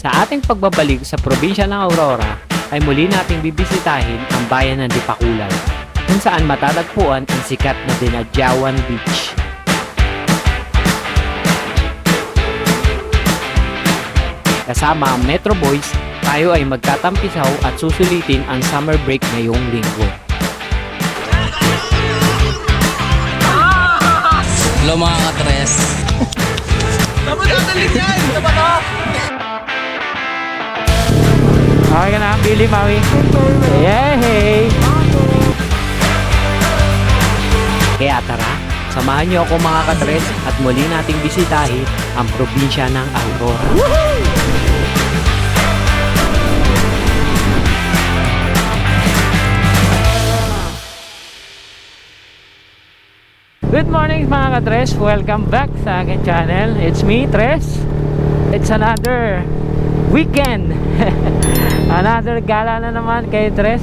Sa ating pagbabalik sa probinsya ng Aurora, ay muli nating bibisitahin ang bayan ng Dipakulay, kung saan matatagpuan ang sikat na Dinadjawan Beach. Kasama ang Metro Boys, tayo ay magtatampisaw at susulitin ang summer break ngayong linggo. Hello mga katres. Okay ka na, Billy, Maui. Yay! Kaya tara, samahan niyo ako mga katres at muli nating bisitahin ang probinsya ng Aurora. Good morning mga katres! Welcome back sa akin channel. It's me, Tres. It's another weekend. another gala na naman kay Tres.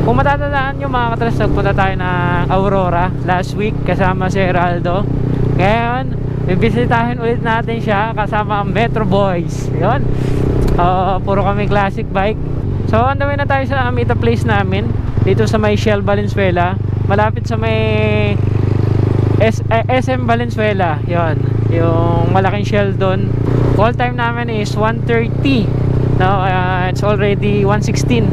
Kung matatandaan nyo mga katres, nagpunta tayo ng Aurora last week kasama si Heraldo. Ngayon, bibisitahin ulit natin siya kasama ang Metro Boys. Yun. Oo, puro kami classic bike. So, on the way na tayo sa meet place namin. Dito sa may Shell Valenzuela. Malapit sa may S- eh, SM Valenzuela. Yun. Yung malaking Shell doon. Call time namin is 1.30. Now, uh, it's already 1.16.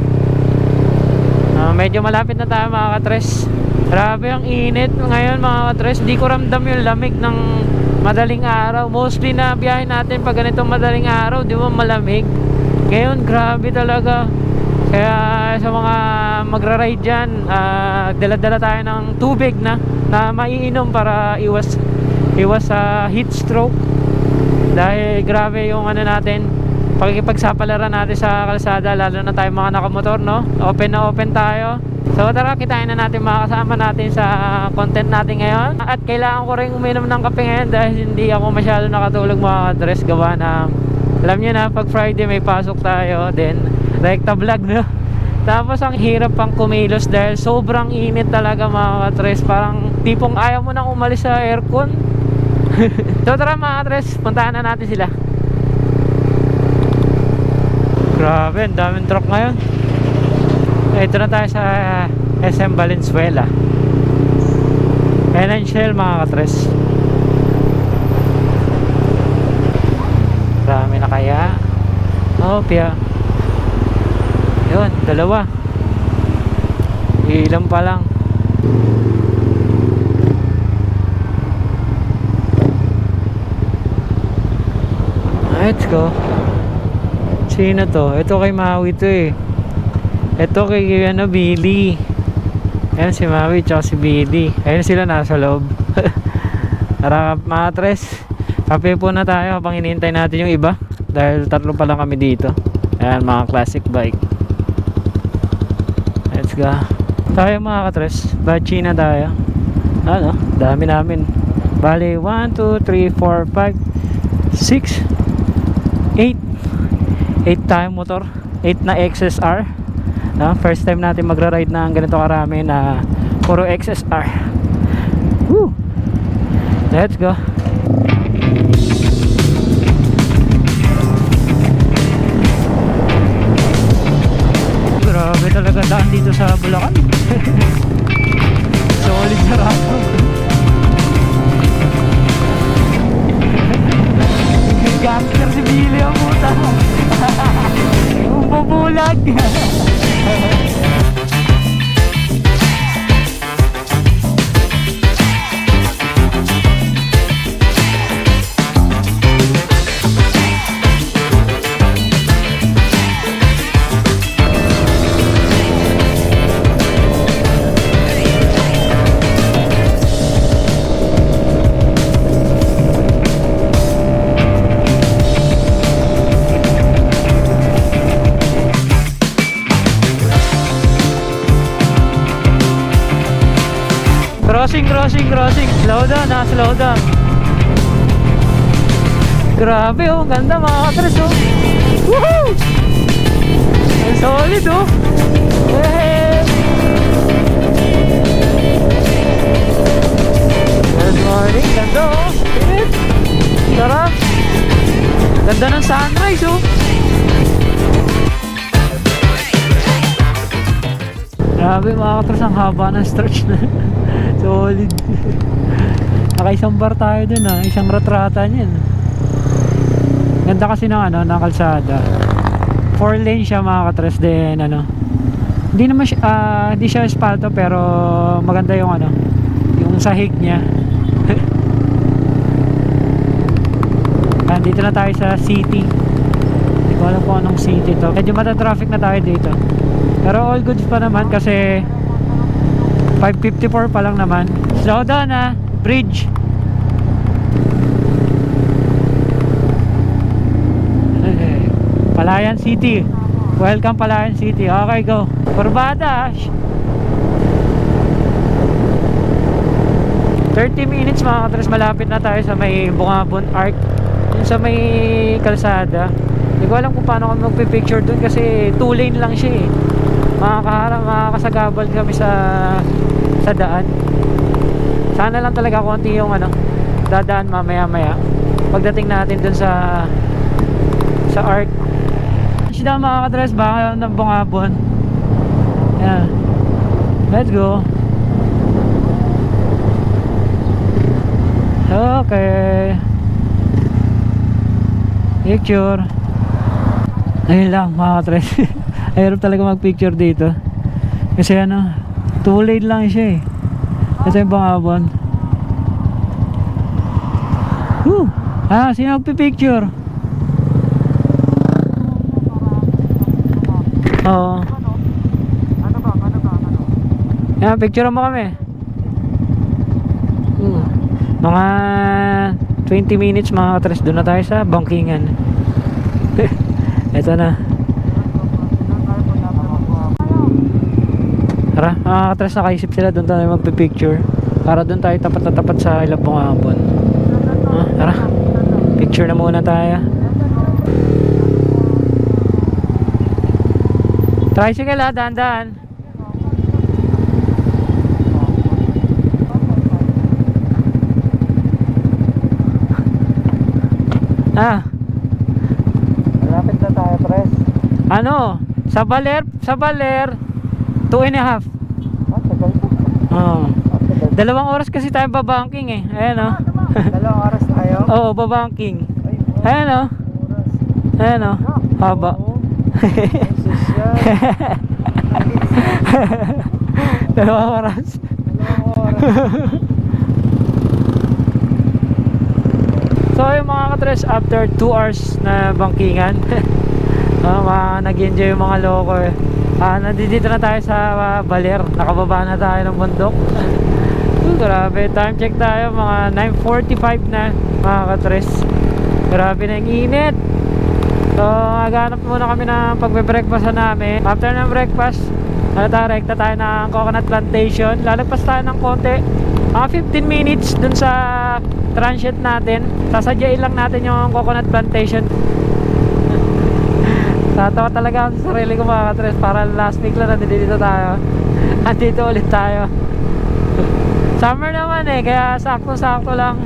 Ah, medyo malapit na tayo mga katres. Grabe ang init ngayon mga katres. Di ko ramdam yung lamig ng madaling araw. Mostly na biyahe natin pag ganitong madaling araw, di ba malamig? Ngayon, grabe talaga. Kaya sa mga magra-ride dyan, ah, dala-dala tayo ng tubig na na maiinom para iwas iwas sa heat stroke. Dahil grabe yung ano natin, pakikipagsapalaran natin sa kalsada lalo na tayo mga nakamotor no? Open na open tayo. So tara kitain na natin mga kasama natin sa content natin ngayon. At kailangan ko rin uminom ng kape ngayon dahil hindi ako masyado nakatulog mga dress gawa na alam nyo na pag Friday may pasok tayo then rekta vlog no? Tapos ang hirap pang kumilos dahil sobrang init talaga mga katres parang tipong ayaw mo nang umalis sa aircon so tara mga katres puntahan na natin sila Grabe, ang daming truck ngayon. Ito na tayo sa SM Valenzuela. Ayan ang Shell mga katres. Marami na kaya. Oh, pia. Yun, dalawa. Ilan pa lang. Let's go. Sino to? Ito kay Maui to eh. Ito kay ano, Billy. Ayan si Maui tsaka si Billy. Ayan sila nasa loob. Tara mga tres. Kape po na tayo habang hinihintay natin yung iba. Dahil tatlo pa lang kami dito. Ayan mga classic bike. Let's go. Tayo mga katres. Bachi na tayo. Ano? Dami namin. Bali 1, 2, 3, 4, 5, 6, 8 8 tayong motor 8 na XSR no? first time natin magra-ride ng ganito karami na puro XSR Woo! let's go grabe talaga daan dito sa Bulacan Crossing, crossing, crossing. Slow down, ha, slow down. Grabe, oh. Ganda, mga katres, oh. Woohoo! Ang solid, oh. Hey! Good morning. Ganda, oh. Sarap. Ganda ng sunrise oh. Grabe mga katros, ang haba ng stretch na. Solid. Nakaisang bar tayo dun ah, isang ratrata niyan. Ganda kasi ng ano, ng kalsada. Four lane siya mga katros din ano. Hindi naman siya, ah, hindi siya espalto pero maganda yung ano, yung sahig niya. Andito na tayo sa city. Hindi ko alam kung anong city to. Medyo mata-traffic na tayo dito. Pero all goods pa naman kasi 554 pa lang naman. Slow down ah. Bridge. Palayan City. Welcome Palayan City. Okay, go. Ah. Sh- 30 minutes mga katras malapit na tayo sa may Bungabon Arc yung sa may kalsada hindi ko alam kung paano kami magpipicture dun kasi 2 lane lang siya eh makakaharap makakasagabal kami sa sa daan sana lang talaga konti yung ano dadaan mamaya maya pagdating natin dun sa sa arc sila mga katras baka ng Bungabon yeah let's go Okay. Picture. Ayun lang mga katres. Ayun talaga mag-picture dito. Kasi ano, late lang siya eh. Ito yung bangabon. Woo! Ah, sino magpipicture? Oo. Ano ba? Ano ba? Ano? Yan, picture mo kami. Hmm. Mga 20 minutes mga katres, doon na tayo sa Bangkingan. Ito na. Doon tayo punta pa Mga katres nakaisip sila doon tayo magpipicture. Para doon tayo tapat na tapat sa Ilabong Hapon. Ah, tara. Picture na muna tayo. Tricycle ha, dahan-dahan. Ah, Malapit na tayo, Pres. ano? Sa Baler, sa Baler, two and a half. Ah. Ah. Dalawang oras kasi tayo babanking eh. Ayan o. Dalawang oras tayo. Oo, babanking. Ay, Ayan o. oras. Ayan o. Haba. Dalawang oras. Dalawang oras. So yung mga katres, after 2 hours na bangkingan, uh, mga nag-enjoy yung mga loko eh. Ah, nandito na tayo sa ah, Baler. Nakababa na tayo ng bundok. Uh, grabe, time check tayo. Mga 9.45 na mga katres. Grabe na yung init. So, naghanap muna kami ng pagbe-breakfast namin. After ng breakfast, ano tayo, rekta tayo ng coconut plantation. Lalagpas tayo ng konti. Mga 15 minutes dun sa transient natin. Sasadyain lang natin yung coconut plantation. Tatawa talaga ako sa sarili ko mga katres. Para last week lang nandito dito tayo. Andito ulit tayo. Summer naman eh, kaya sakto-sakto lang.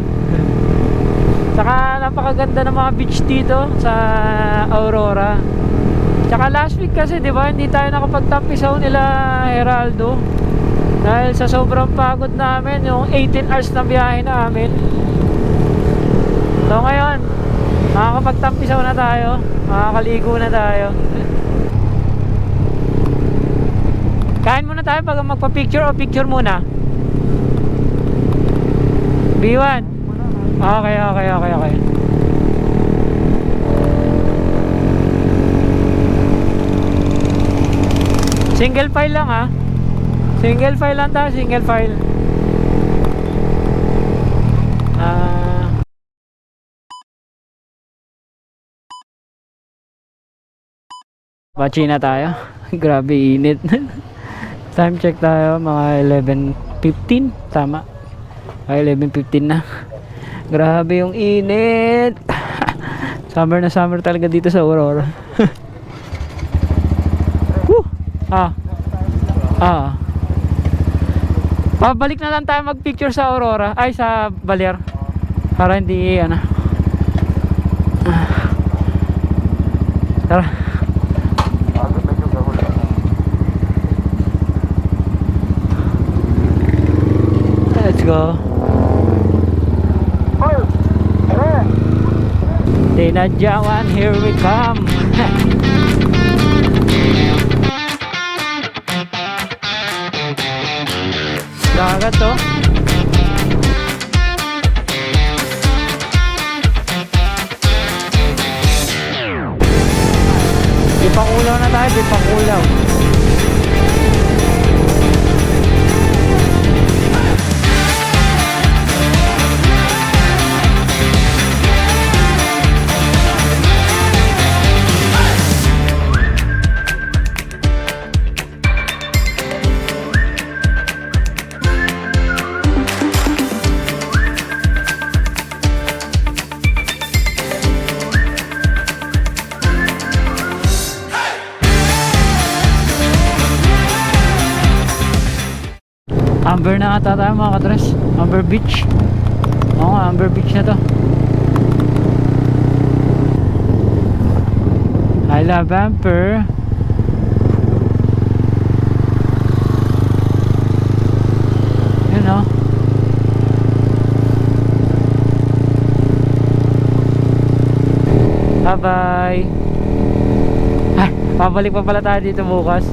Tsaka napakaganda ng mga beach dito sa Aurora. Tsaka last week kasi, di ba, hindi tayo nakapagtampisaw nila Heraldo. Dahil sa sobrang pagod namin, yung 18 hours na biyahe namin. So ngayon, makakapagtampisaw na tayo. Makakaligo na tayo. Kain muna tayo pag magpa-picture o picture muna. B1. Okay, okay, okay, okay. Single file lang ha. Single file lang tayo, single file. Bachi na tayo. Grabe init. Time check tayo mga 11:15 tama. Ay 11:15 na. Grabe yung init. summer na summer talaga dito sa Aurora. Woo! Ah. Ah. Pabalik na lang tayo mag-picture sa Aurora, ay sa Baler. Para hindi ano. Tara. Bago medyo gahol. Let's go. Tinadyawan, here we come. Dagat to. Ipakulaw na tayo, ipakulaw. Amber ata tayo mga katres. Amber Beach. Oo nga, Amber Beach na to. I love Amber. Yun o. Bye bye. Ay, pabalik pa pala tayo dito bukas.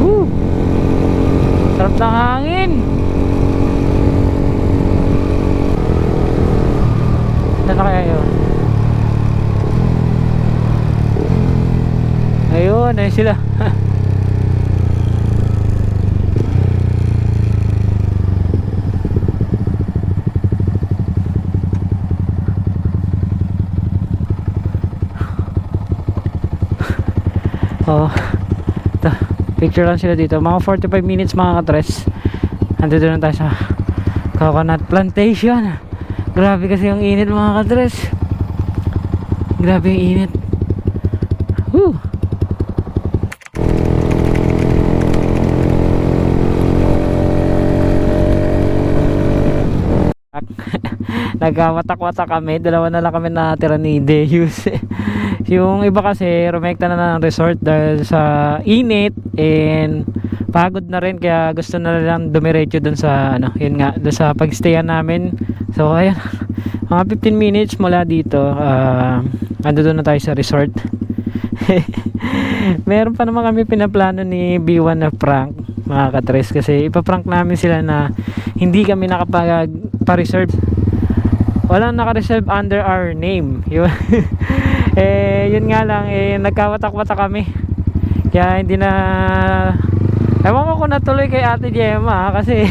Woo! Sarap ng hangin. Saan na kaya yun? Ayun sila. oh. Ito, picture lang sila dito. Mga 45 minutes mga katres. Andito na tayo sa coconut plantation. Grabe kasi yung init mga katres. Grabe yung init. Woo! Nagkawatak-watak kami. Dalawa na lang kami natira ni Deus. yung iba kasi rumekta na ng resort dahil sa init and pagod na rin kaya gusto na lang dumiretso dun sa ano, yun nga, dun sa pagstayan namin. So ayan, mga 15 minutes mula dito, uh, ando doon na tayo sa resort. Meron pa naman kami pinaplano ni B1 na prank mga katres kasi ipaprank namin sila na hindi kami nakapag-reserve walang naka-reserve under our name yun eh yun nga lang eh nagkawatak-watak kami kaya hindi na ewan ko kung natuloy kay ate Gemma kasi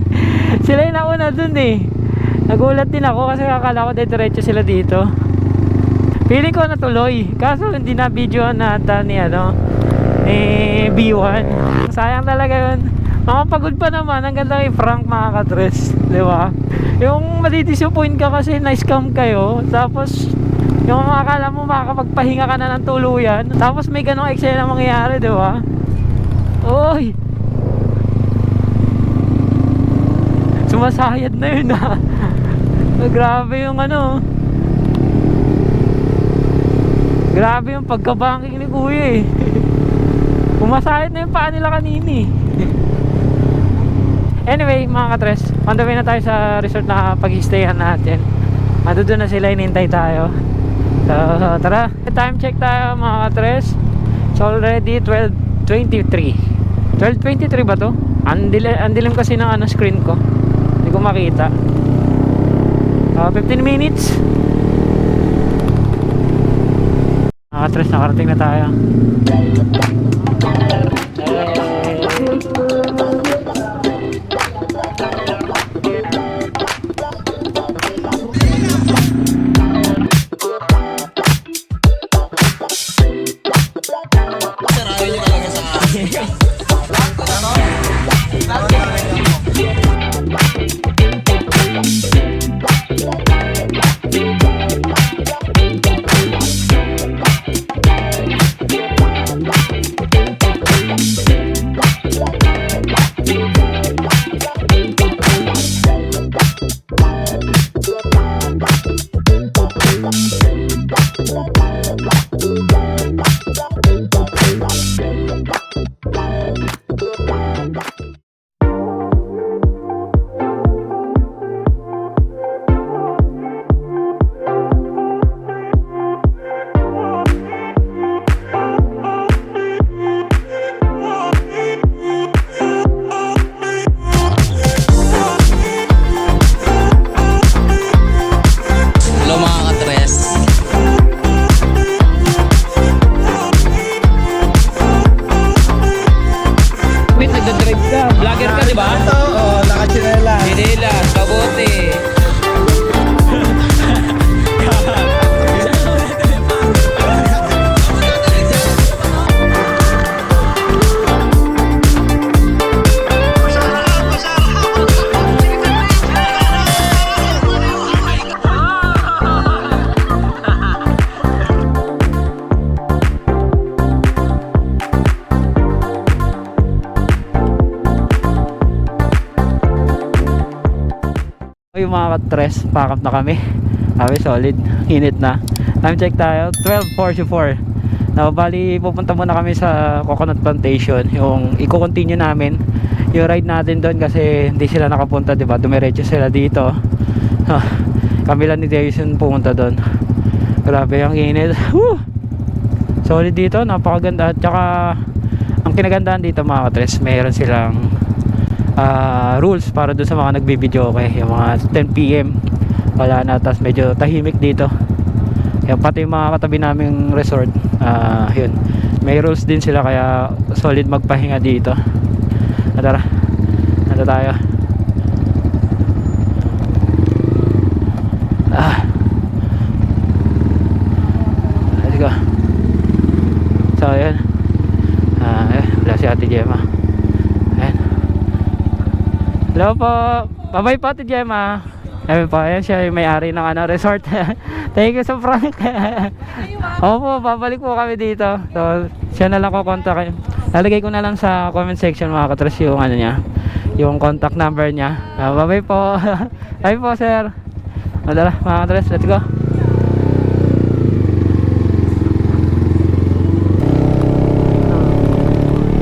sila yung nauna dun eh nagulat din ako kasi akala ko diretso sila dito Feeling ko natuloy. Kaso hindi na video nata ni ano ni B1. Sayang talaga yun. Makapagod pa naman. Ang ganda kay Frank mga kadres. Di ba? Yung madidisappoint ka kasi na-scam kayo. Tapos yung akala mo makakapagpahinga ka na ng tuluyan. Tapos may ganong eksena mangyayari. Di ba? Oy! Sumasayad na yun ah. Grabe yung ano. Grabe yung pagkabanking ni kuya eh. Pumasahit na yung paa nila kanini. anyway, mga katres, on the way na tayo sa resort na pag-stayan natin. Doon na sila, inintay tayo. So, tara, time check tayo mga katres. It's already 12.23. 12.23 ba to? Ang dilim, kasi ng ano, screen ko. Hindi ko makita. Uh, 15 minutes. Nakatras, nakarating na tayo. Yung mga katres, pack up na kami. Sabi, solid. Init na. Time check tayo, 12.44. Now, pupunta muna kami sa Coconut Plantation. Yung i-continue namin yung ride natin doon kasi hindi sila nakapunta, di ba? Dumiretso sila dito. Kami lang ni Davison pumunta doon. Grabe ang init. Woo! Solid dito, napakaganda. At saka, ang kinagandahan dito mga katres, mayroon silang ah, rules para doon sa mga nagbibideo okay? Yung mga 10pm wala na. Tapos medyo tahimik dito. Yung pati yung mga katabi naming resort ah yun. May rules din sila kaya solid magpahinga dito. Tara ano tayo ah let's go so yun ah eh, wala si ate Gemma ayan Hello po. Bye-bye po, Ate Gemma. Ayun po, ayan siya yung may-ari ng ano, resort. Thank you sa prank. Opo, babalik po kami dito. So, siya na lang ko contact. Lalagay ko na lang sa comment section mga katras yung ano niya, yung contact number niya. Ah, bye-bye po. bye po, sir. Madala, mga katras, let's go.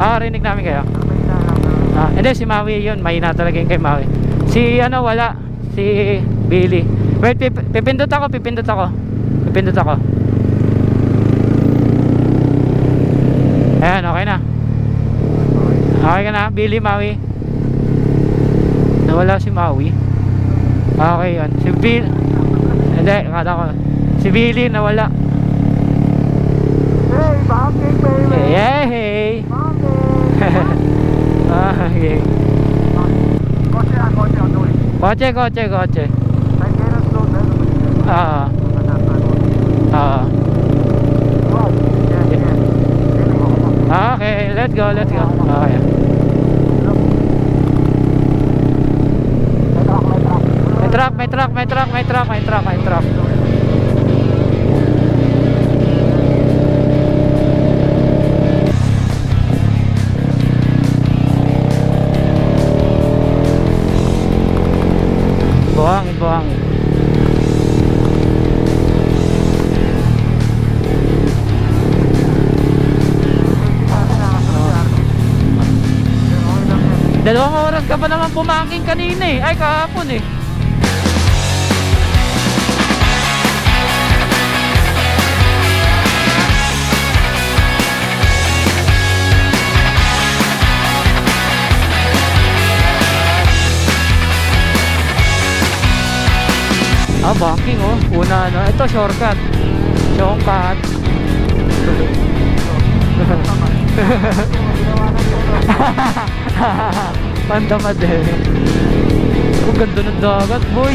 Ah, rinig namin kayo. Ah, hindi si Maui yun, mahina talaga yung kay Maui. Si ano wala, si Billy. Wait, pip pipindot ako, pipindot ako. Pipindot ako. Ayan, okay na. Okay ka na, Billy, Maui. Nawala si Maui. Okay yun. Si Bill. Hindi, kata ko. Si Billy nawala. Hey, bakit, baby? Yay! Bakit? ah, okay. Kotse, kotse? Kotse, kotse, kotse. Yun? Ah. Ah, Okay, let's go, let's go. Okay. May truck, may truck. May truck, may truck, may truck, may truck, Dalawang oras ka pa naman pumaking kanina eh. Ay, kahapon eh. Ah, banking oh. Una ano. Ito, shortcut. Shortcut. Pandamad eh. Ang ganda ng dagat, boy.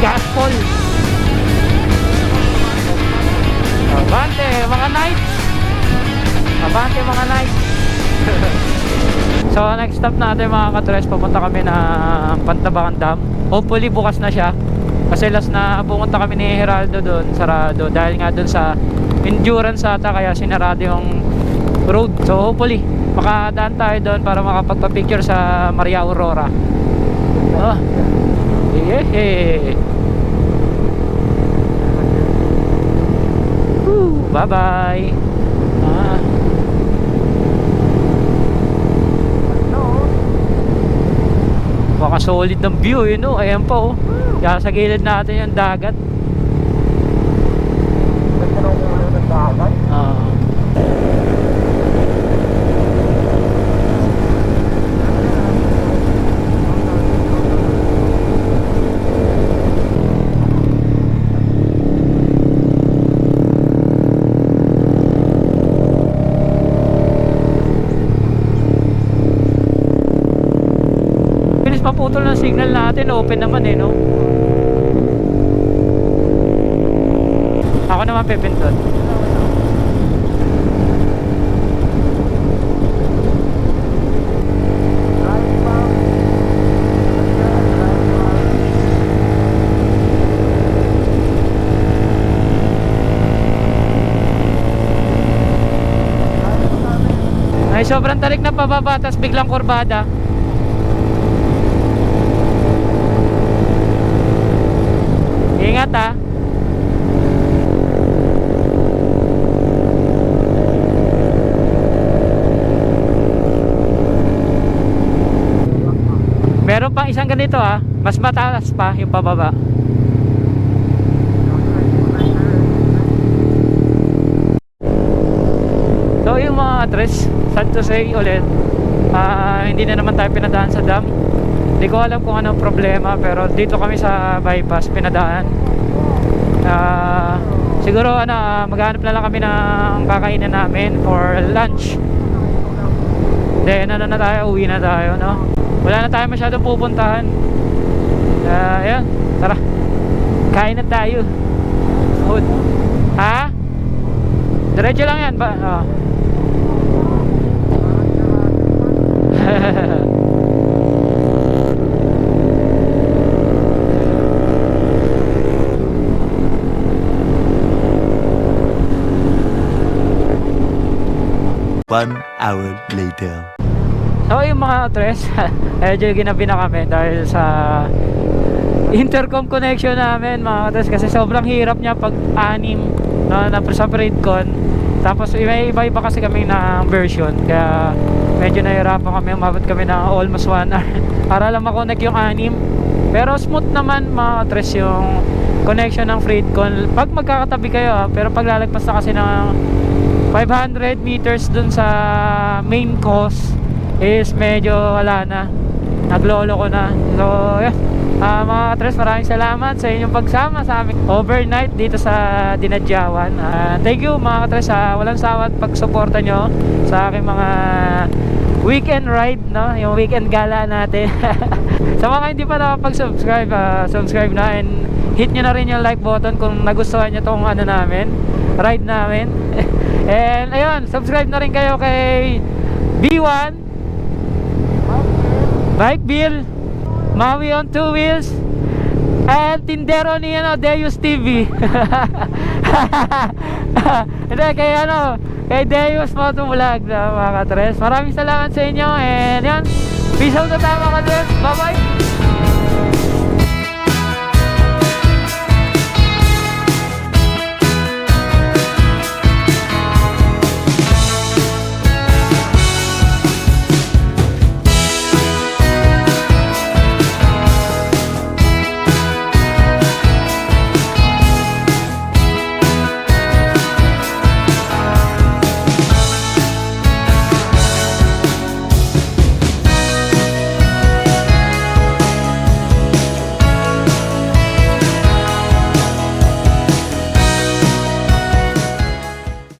Gaspol. Abante, mga knights. Abante, mga knights. so, next stop natin mga katres, pupunta kami ng Pantabangan Dam. Hopefully, bukas na siya. Kasi last na pumunta kami ni Heraldo doon, sarado. Dahil nga doon sa endurance ata, kaya sinarado yung road. So, hopefully, makadaan tayo doon para makapagpa-picture sa Maria Aurora. Oh. Yeah. Woo, bye-bye. Ah. Baka solid ng view, yun oh. Ayan pa oh. Kaya sa gilid natin yung dagat. naputol ng signal natin. Open naman eh no? Ako naman pepintot Ay sobrang tarik na pababa tapos biglang kurbada. Ingat. Meron pang isang ganito ah. Mas mataas pa yung pababa. So yung mga address, sad to say ulit, ah, hindi na naman tayo pinadaan sa dam. Hindi ko alam kung anong problema pero dito kami sa bypass pinadaan. Ah, siguro ano, ah, maghanap na lang kami ng kakainin namin for lunch. Then ano na tayo, uwi na tayo, no? Wala na tayo masyadong pupuntahan. Ah, ayan, tara. Kain na tayo. Food. Ha? Diretso lang yan ba? Oh. One hour later. So yung mga tres, medyo ginabi na kami dahil sa intercom connection namin mga tres. Kasi sobrang hirap niya pag anim na, na sa Predcon tapos may iba iba kasi kami na version. Kaya medyo nahirapan kami. Umabot kami ng almost 1 hour para lang makonect yung anim. Pero smooth naman mga tres yung connection ng Freedcon pag magkakatabi kayo ah, pero pag lalagpas na kasi ng 500 meters dun sa main course is medyo wala na. Naglolo ko na. So yeah. Ah, mga katres maraming salamat sa inyong pagsama sa aming overnight dito sa Dinadyawan. Ah, thank you mga katres sa walang sawat pagsuporta nyo sa aking mga weekend ride no? Yung weekend gala natin. Sa mga hindi pa nakapag-subscribe ah, subscribe na and hit nyo na rin yung like button kung nagustuhan nyo tong ano namin ride namin and ayun subscribe na rin kayo kay B1 Bike Bill. Maui on two wheels. And tindero ni ano Deus TV hindi kay ano kay Deus Motovlog na mga katres. Maraming salamat sa inyo and yan peace out na tayo mga katres bye bye